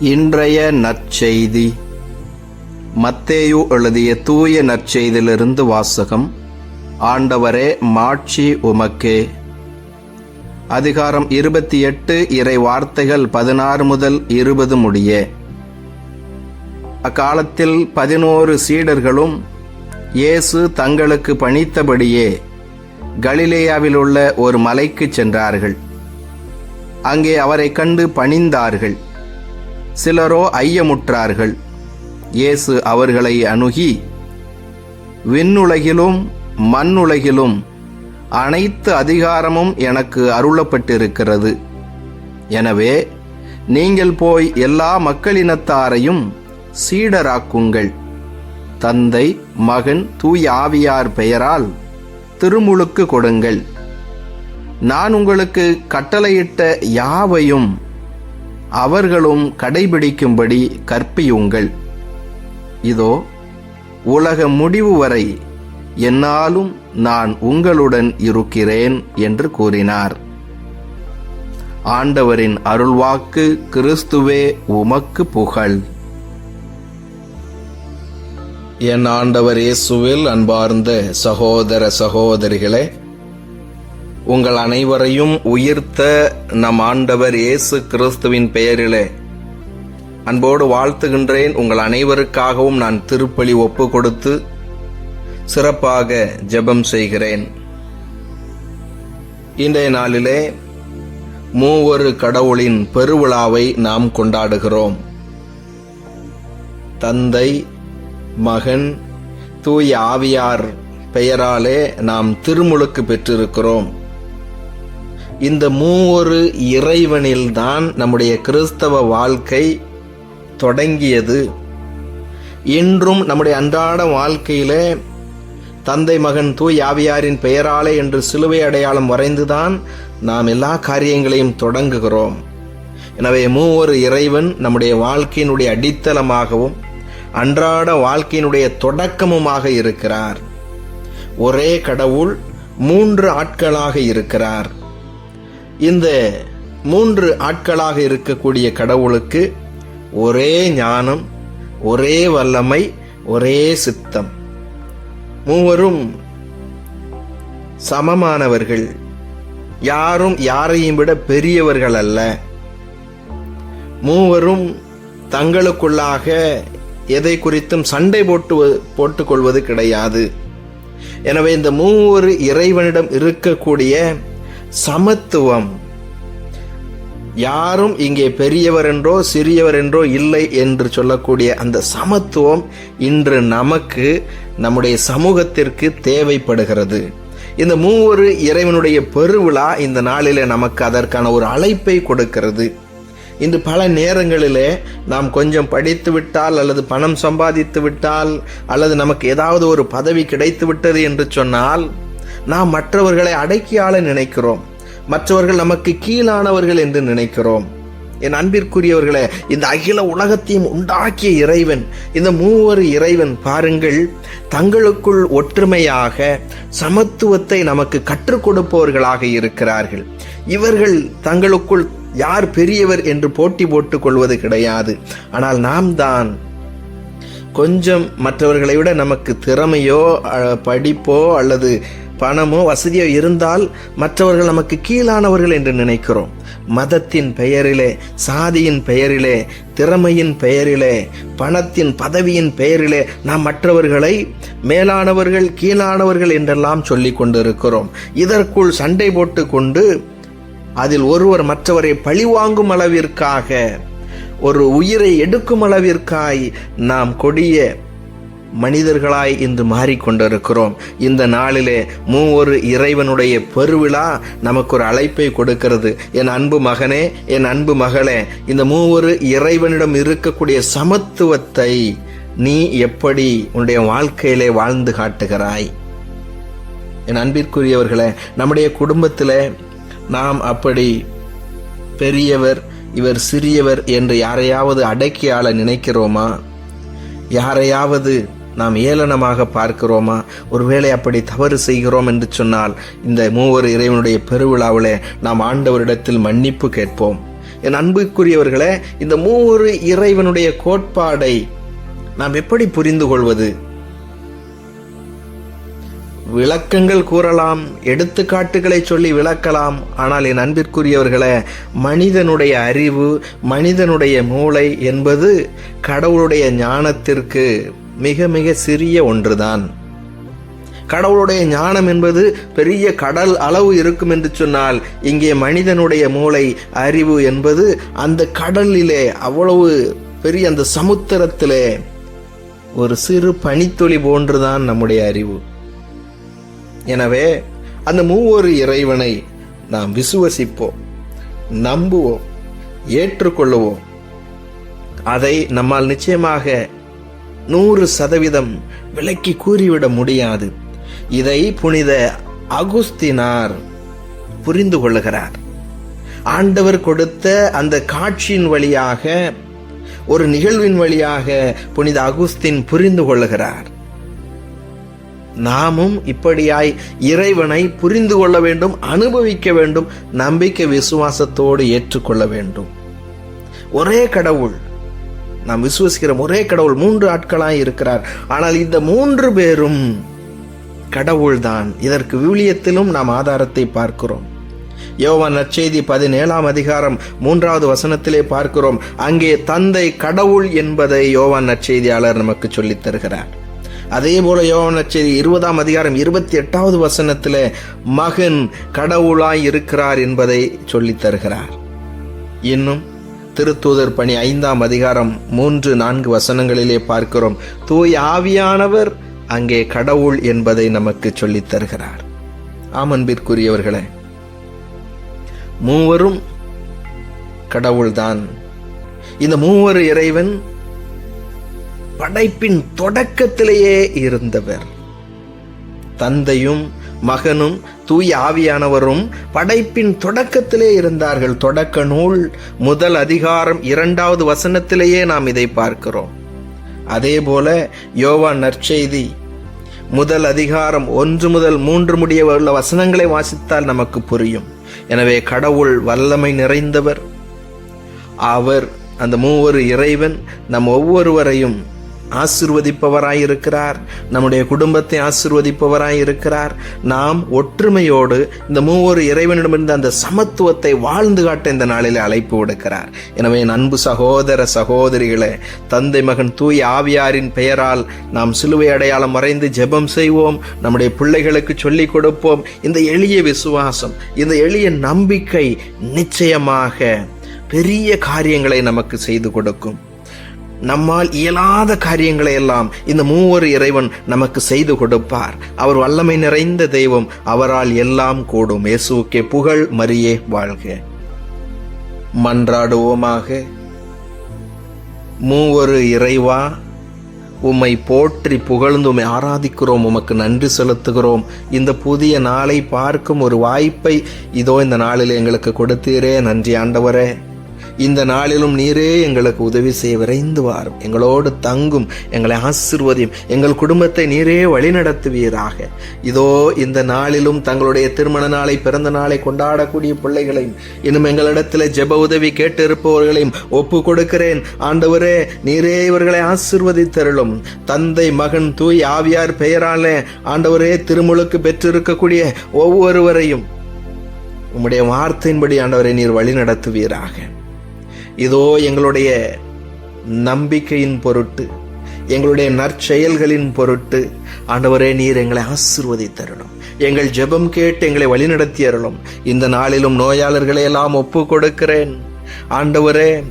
இன்றைய நற்செய்தி. மத்தேயு எழுதிய தூய நற்செய்தியிலிருந்து வாசகம் ஆண்டவரே மாட்சி உமக்கே. அதிகாரம் இருபத்தி எட்டு இறை வார்த்தைகள் பதினாறு முதல் இருபது முடிய. அக்காலத்தில் பதினோரு சீடர்களும் இயேசு தங்களுக்கு பணித்தபடியே கலிலேயாவில் உள்ள ஒரு மலைக்குச் சென்றார்கள். அங்கே அவரை கண்டு பணிந்தார்கள். சிலரோ ஐயமுற்றார்கள். இயேசு அவர்களை அணுகி விண்ணுலகிலும் மண்ணுலகிலும் அனைத்து அதிகாரமும் எனக்கு அருளப்பட்டிருக்கிறது. எனவே நீங்கள் போய் எல்லா மக்களினத்தாரையும் சீடராக்குங்கள். தந்தை மகன் தூய் ஆவியார் பெயரால் திருமுழுக்கு கொடுங்கள். நான் உங்களுக்கு கட்டளையிட்ட யாவையும் அவர்களும் கடைபிடிக்கும்படி கற்பியுங்கள். இதோ உலக முடிவு வரை என்னாலும் நான் உங்களுடன் இருக்கிறேன் என்று கூறினார். ஆண்டவரின் அருள்வாக்கு கிறிஸ்துவே உமக்கு புகழ். என் ஆண்டவர் இயேசுவில் அன்பார்ந்த சகோதர சகோதரிகளே உங்கள் அனைவரையும் உயிர்த்த நம் ஆண்டவர் இயேசு கிறிஸ்துவின் பெயரிலே. அன்போடு வாழ்த்துகின்றேன். உங்கள் அனைவருக்காகவும் நான் திருப்பலி ஒப்பு கொடுத்து சிறப்பாக ஜெபம் செய்கிறேன். இன்றைய நாளிலே மூவொரு கடவுளின் பெருவிழாவை நாம் கொண்டாடுகிறோம். தந்தை மகன் தூய் ஆவியார் பெயராலே நாம் திருமுழுக்கு பெற்றிருக்கிறோம். இந்த மூவொரு இறைவனில்தான் நம்முடைய கிறிஸ்தவ வாழ்க்கை தொடங்கியது. இன்றும் நம்முடைய அன்றாட வாழ்க்கையிலே தந்தை மகன் தூய் ஆவியாரின் பெயராலே என்று சிலுவை அடையாளம் வரைந்துதான் நாம் எல்லா காரியங்களையும் தொடங்குகிறோம். எனவே மூவொரு இறைவன் நம்முடைய வாழ்க்கையினுடைய அடித்தளமாகவும் அன்றாட வாழ்க்கையினுடைய தொடக்கமுமாக இருக்கிறார். ஒரே கடவுள் மூன்று ஆட்களாக இருக்கிறார். இந்த மூன்று ஆட்களாக இருக்கக்கூடிய கடவுளுக்கு ஒரே ஞானம் ஒரே வல்லமை ஒரே சித்தம். மூவரும் சமமானவர்கள். யாரும் யாரையும் விட பெரியவர்கள் அல்ல. மூவரும் தங்களுக்குள்ளாக எதை குறித்தும் சண்டை போட்டு போட்டுக்கொள்வது கிடையாது. எனவே இந்த மூவரு இறைவனிடம் இருக்கக்கூடிய சமத்துவம். யாரும் இங்கே பெரியவர் என்றோ சிறியவர் என்றோ இல்லை என்று சொல்லக்கூடிய அந்த சமத்துவம் இன்று நமக்கு நம்முடைய சமூகத்திற்கு தேவைப்படுகிறது. இந்த மூவரு இறைவனுடைய பெருவிழா இந்த நாளில் நமக்கு அதற்கான ஒரு அழைப்பை கொடுக்கிறது. இன்று பல நேரங்களிலே நாம் கொஞ்சம் படித்து விட்டால் அல்லது பணம் சம்பாதித்து விட்டால் அல்லது நமக்கு ஏதாவது ஒரு பதவி கிடைத்து விட்டது என்று சொன்னால் நாம் மற்றவர்களை அடக்கியாள நினைக்கிறோம். மற்றவர்கள் நமக்கு கீழானவர்கள் என்று நினைக்கிறோம். என் அன்பிற்குரியவர்களே இந்த அகில உலகத்தையும் உண்டாக்கிய இறைவன் இந்த மூவரு இறைவன் பாருங்கள் தங்களுக்குள் ஒற்றுமையாக சமத்துவத்தை நமக்கு கற்றுக் கொடுப்பவர்களாக இருக்கிறார்கள். இவர்கள் தங்களுக்குள் யார் பெரியவர் என்று போட்டி போட்டுக் கொள்வது கிடையாது. ஆனால் நாம் தான் கொஞ்சம் மற்றவர்களை விட நமக்கு திறமையோ படிப்போ அல்லது பணமோ வசதியோ இருந்தால் மற்றவர்கள் நமக்கு கீழானவர்கள் என்று நினைக்கிறோம். மதத்தின் பெயரிலே சாதியின் பெயரிலே திறமையின் பெயரிலே பணத்தின் பதவியின் பெயரிலே நாம் மற்றவர்களை மேலானவர்கள் கீழானவர்கள் என்றெல்லாம் சொல்லிக் கொண்டிருக்கிறோம். இதற்குள் சண்டை போட்டு கொண்டு அதில் ஒருவர் மற்றவரை பழிவாங்கும் அளவிற்காக ஒரு உயிரை எடுக்கும் அளவிற்காய் நாம் கொடிய மனிதர்களாய் இன்று மாறிக்கொண்டிருக்கிறோம். இந்த நாளிலே மூவொரு இறைவனுடைய பெருவிழா நமக்கு ஒரு அழைப்பை கொடுக்கிறது. என் அன்பு மகனே என் அன்பு மகளே இந்த மூவொரு இறைவனிடம் இருக்கக்கூடிய சமத்துவத்தை நீ எப்படி உன்னுடைய வாழ்க்கையிலே வாழ்ந்து காட்டுகிறாய்? என் அன்பிற்குரியவர்களே நம்முடைய குடும்பத்தில் நாம் அப்படி பெரியவர் இவர் சிறியவர் என்று யாரையாவது அடக்கியாள ஆள நினைக்கிறோமா? யாரையாவது நாம் ஏளனமாக பார்க்கிறோமா? ஒருவேளை அப்படி தவறு செய்கிறோம் என்று சொன்னால் இந்த மூவர் இறைவனுடைய பெருவிழாவிலே நாம் ஆண்டவரிடத்தில் மன்னிப்பு கேட்போம். என் அன்புக்குரியவர்களே இந்த மூவரு இறைவனுடைய கோட்பாடை நாம் எப்படி புரிந்து கொள்வது? விளக்கங்கள் கூறலாம் எடுத்துக்காட்டுகளை சொல்லி விளக்கலாம். ஆனால் என் அன்பிற்குரியவர்களே மனிதனுடைய அறிவு மனிதனுடைய மூளை என்பது கடவுளுடைய ஞானத்திற்கு மிக மிக சிறிய ஒன்றுதான். கடவுளுடைய ஞானம் என்பது பெரிய கடல் அளவு இருக்கும் என்று சொன்னால் இங்கே மனிதனுடைய மூளை அறிவு என்பது அந்த கடலிலே அவ்வளவு பெரிய அந்த சமுத்திரத்திலே ஒரு சிறு பனித்துளி போன்றுதான் நம்முடைய அறிவு. எனவே அந்த மூவொரு இறைவனை நாம் விசுவசிப்போம் நம்புவோம் ஏற்றுக்கொள்ளுவோம். அதை நம்மால் நிச்சயமாக நூறு சதவீதம் விலக்கி கூறிவிட முடியாது. இதை புனித அகுஸ்தினார் புரிந்து கொள்ளுகிறார். ஆண்டவர் கொடுத்த அந்த காட்சியின் வழியாக ஒரு நிகழ்வின் வழியாக புனித அகுஸ்தின் புரிந்து கொள்ளுகிறார். நாமும் இப்படியாய் இறைவனை புரிந்து கொள்ள வேண்டும் அனுபவிக்க வேண்டும் நம்பிக்கை விசுவாசத்தோடு ஏற்றுக்கொள்ள வேண்டும். ஒரே கடவுள் நாம் விசுவசிக்கிற ஒரே கடவுள் மூன்று ஆட்களாய் இருக்கிறார். ஆனால் இந்த மூன்று பேரும் கடவுள்தான். இதற்கு விவிலியத்திலும் நாம் ஆதாரத்தை பார்க்கிறோம். யோவான் நற்செய்தி பதினேழாம் அதிகாரம் மூன்றாவது வசனத்திலே பார்க்கிறோம். அங்கே தந்தை கடவுள் என்பதை யோவான் நற்செய்தியாளர் நமக்கு சொல்லித் தருகிறார். அதே போல யோவான் நற்செய்தி இருபதாம் அதிகாரம் இருபத்தி எட்டாவது வசனத்தில் மகன் கடவுளாய் இருக்கிறார் என்பதை சொல்லித் தருகிறார். இன்னும் திருத்தூதர் பணி ஐந்தாம் அதிகாரம் மூன்று நான்கு வசனங்களிலே பார்க்கிறோம். தூய் ஆவியானவர் அங்கே கடவுள் என்பதை நமக்கு சொல்லித் தருகிறார். ஆமன்பிற்குரியவர்களே மூவரும் கடவுள்தான். இந்த மூவர் இறைவன் படைப்பின் தொடக்கத்திலேயே இருந்தவர். தந்தையும் மகனும் தூய ஆவியானவரும் படைப்பின் தொடக்கத்திலே இருந்தார்கள். தொடக்க நூல் முதல் அதிகாரம் இரண்டாவது வசனத்திலேயே நாம் இதை பார்க்கிறோம். அதே போல யோவான் நற்செய்தி முதல் அதிகாரம் ஒன்று முதல் மூன்று முடிய உள்ள வசனங்களை வாசித்தால் நமக்கு புரியும். எனவே கடவுள் வல்லமை நிறைந்தவர். அவர் அந்த மூவரு இறைவன் நம் ஒவ்வொருவரையும் ஆசிர்வதிப்பவராயிருக்கிறார். நம்முடைய குடும்பத்தை ஆசிர்வதிப்பவராயிருக்கிறார். நாம் ஒற்றுமையோடு இந்த மூவொரு இறைவனிடமிருந்து அந்த சமத்துவத்தை வாழ்ந்து காட்ட இந்த நாளில் அழைப்பு விடுக்கிறார். எனவே என் அன்பு சகோதர சகோதரிகளே தந்தை மகன் தூய் ஆவியாரின் பெயரால் நாம் சிலுவை அடையாளம் மறைந்து ஜெபம் செய்வோம். நம்முடைய பிள்ளைகளுக்கு சொல்லிக் கொடுப்போம். இந்த எளிய விசுவாசம் இந்த எளிய நம்பிக்கை நிச்சயமாக பெரிய காரியங்களை நமக்கு செய்து கொடுக்கும். நம்மால் இயலாத காரியங்களை எல்லாம் இந்த மூவர் இறைவன் நமக்கு செய்து கொடுப்பார். அவர் வல்லமை நிறைந்த தெய்வம் அவரால் எல்லாம் கூடும். இயேசுக்கே புகழ் மரியே வாழ்க. மன்றாடுவோமாக. மூவரு இறைவா உம்மை போற்றி புகழ்ந்து உம்மை ஆராதிக்கிறோம் உமக்கு நன்றி செலுத்துகிறோம். இந்த புதிய நாளை பார்க்கும் ஒரு வாய்ப்பை இதோ இந்த நாளில் எங்களுக்கு கொடுத்தீரே. நன்றி ஆண்டவரே. இந்த நாளிலும் நீரே எங்களுக்கு உதவி செய்ய விரைந்து வாரும். எங்களோடு தங்கும் எங்களை ஆசிர்வதியும் எங்கள் குடும்பத்தை நீரே வழிநடத்துவீராக. இதோ இந்த நாளிலும் தங்களுடைய திருமண நாளை பிறந்த நாளை கொண்டாடக்கூடிய பிள்ளைகளையும் இன்னும் எங்களிடத்தில் ஜெப உதவி கேட்டு இருப்பவர்களையும் ஒப்பு கொடுக்கிறேன். ஆண்டவரே நீரே இவர்களை ஆசிர்வதித்தருளும். தந்தை மகன் தூய் ஆவியார் பெயராலே ஆண்டவரே திருமுழுக்கு பெற்றிருக்கக்கூடிய ஒவ்வொருவரையும் உம்முடைய வார்த்தையின்படி ஆண்டவரை நீர் வழி நடத்துவீராக இதோ எங்களுடைய நம்பிக்கையின் பொருட்டு எங்களுடைய நற்செயல்களின் பொருட்டு ஆண்டவரே நீர் எங்களை ஆசிர்வதித்தரணும் எங்கள் ஜெபம் கேட்டு எங்களை வழிநடத்தி அருளும் இந்த நாளிலும் நோயாளர்களை எல்லாம் ஒப்பு கொடுக்கிறேன் ஆண்டவரே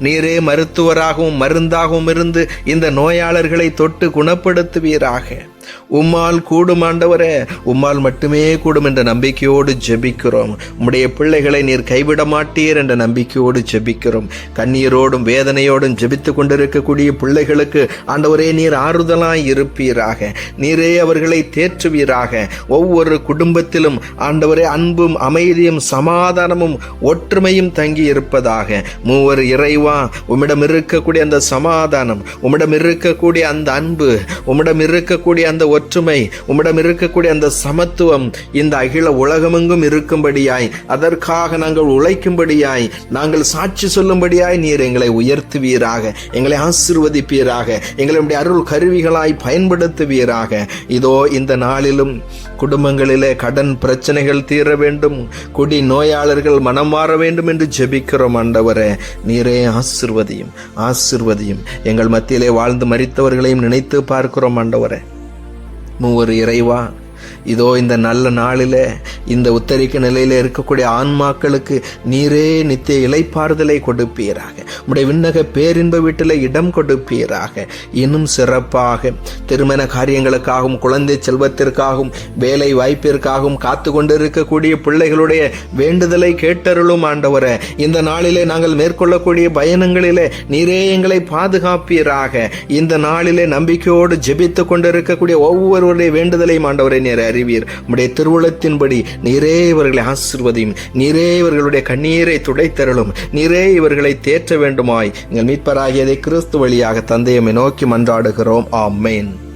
நீரே மருத்துவராகவும் மருந்தாகவும் இருந்து இந்த நோயாளர்களை தொட்டு குணப்படுத்துவீராக. உம்மால் கூடும் ஆண்டவரே உம்மால் மட்டுமே கூடும் என்ற நம்பிக்கையோடு ஜெபிக்கிறோம். உம்முடைய பிள்ளைகளை நீர் கைவிட மாட்டீர் என்ற நம்பிக்கையோடு ஜெபிக்கிறோம். கண்ணீரோடும் வேதனையோடும் ஜெபித்து கொண்டிருக்கக்கூடிய பிள்ளைகளுக்கு ஆண்டவரே நீர் ஆறுதலாய் இருப்பீராக. நீரே அவர்களை தேற்றுவீராக. ஒவ்வொரு குடும்பத்திலும் ஆண்டவரே அன்பும் அமைதியும் சமாதானமும் ஒற்றுமையும் தங்கி இருப்பதாக. மூவர் இறைவா உம்மிடம் இருக்கக்கூடிய அந்த சமாதானம் உம்மிடம் இருக்கக்கூடிய அந்த அன்பு உம்மிடம் இருக்கக்கூடிய அந்த அந்த ஒற்றுமை உம்மிடம் இருக்கக்கூடிய அந்த சமத்துவம் இந்த அகில உலகமெங்கும் இருக்கும்படியாய் அதற்காக நாங்கள் உழைக்கும்படியாய் நாங்கள் சாட்சி சொல்லும்படியாய் நீர் எங்களை உயர்த்துவீராக எங்களை ஆசிர்வதிப்பீராக எங்களுடைய அருள் கருவிகளாய் பயன்படுத்துவீராக. இதோ இந்த நாளிலும் குடும்பங்களிலே கடன் பிரச்சனைகள் தீர வேண்டும் குடி நோயாளர்கள் மனம் மாற வேண்டும் என்று ஜெபிக்கிறோம் ஆண்டவரே. நீரே ஆசிர்வதியும் ஆசிர்வதியும். எங்கள் மத்தியிலே வாழ்ந்து மறித்தவர்களையும் நினைத்து பார்க்கிறோம் ஆண்டவரே. மூவர் இறைவா இதோ இந்த நல்ல நாளில் இந்த உத்தரிக்க நிலையில் இருக்கக்கூடிய ஆன்மாக்களுக்கு நீரே நித்திய இலைப்பாறுதலை கொடுப்பீராக. உடைய விண்ணக பேரின்ப வீட்டில் இடம் கொடுப்பீராக. இன்னும் சிறப்பாக திருமண காரியங்களுக்காகவும் குழந்தை செல்வத்திற்காகவும் வேலை வாய்ப்பிற்காகவும் காத்து கொண்டிருக்கக்கூடிய பிள்ளைகளுடைய வேண்டுதலை கேட்டருளும் ஆண்டவரை. இந்த நாளிலே நாங்கள் மேற்கொள்ளக்கூடிய பயணங்களிலே நீரே எங்களை பாதுகாப்பீராக. இந்த நாளிலே நம்பிக்கையோடு ஜெபித்து கொண்டிருக்கக்கூடிய ஒவ்வொருவருடைய வேண்டுதலையும் ஆண்டவரை நேர அறிவீர். உம்முடைய திருவுளத்தின்படி நீரே இவர்களை ஆசிர்வதையும். நீரே இவர்களுடைய கண்ணீரை துடைத்தருளும். நீரே இவர்களை தேற்ற வேண்டுமாய். எங்கள் மீட்பராகியதை கிறிஸ்து வழியாக தந்தையமை நோக்கி மன்றாடுகிறோம். ஆமேன்.